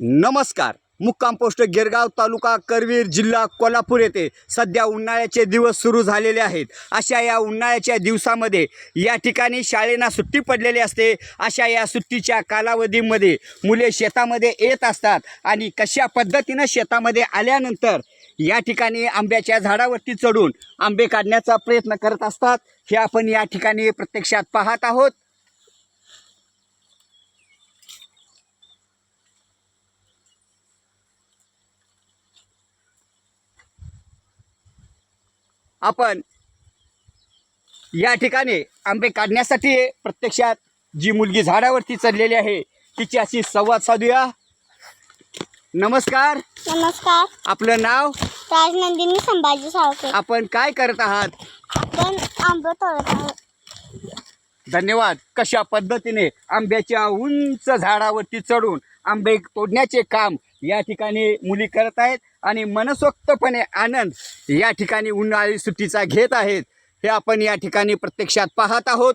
नमस्कार. मुक्काम पोस्ट गिरगाव तालुका करवीर जिल्हा कोल्हापूर येथे सध्या उन्हाळ्याचे दिवस सुरू झालेले आहेत. अशा या उन्हाळ्याच्या दिवसामध्ये या ठिकाणी शाळेंना सुट्टी पडलेली असते. अशा या सुट्टीच्या कालावधीमध्ये मुले शेतामध्ये येत असतात आणि कशा पद्धतीनं शेतामध्ये आल्यानंतर या ठिकाणी आंब्याच्या झाडावरती चढून आंबे काढण्याचा प्रयत्न करत असतात हे आपण या ठिकाणी प्रत्यक्षात पाहत आहोत. आपण या ठिकाणी आंबे काढण्यासाठी प्रत्यक्षात जी मुलगी झाडावरती चढलेली आहे तिची अशी संवाद साधूया. नमस्कार. नमस्कार. आपलं नाव? राजनंदिनी संभाजी साळके आपण काय करत आहात? आपण आंबे तोडत आहोत. धन्यवाद. कशा पद्धतीने आंब्याच्या उंच झाडावरती चढून आंबे तोडण्याचे काम या ठिकाणी मुली करत आहेत आणि मनसोक्तपणे आनंद या ठिकाणी उन्हाळी सुट्टीचा घेत आहेत हे आपण या ठिकाणी प्रत्यक्षात पाहत आहोत.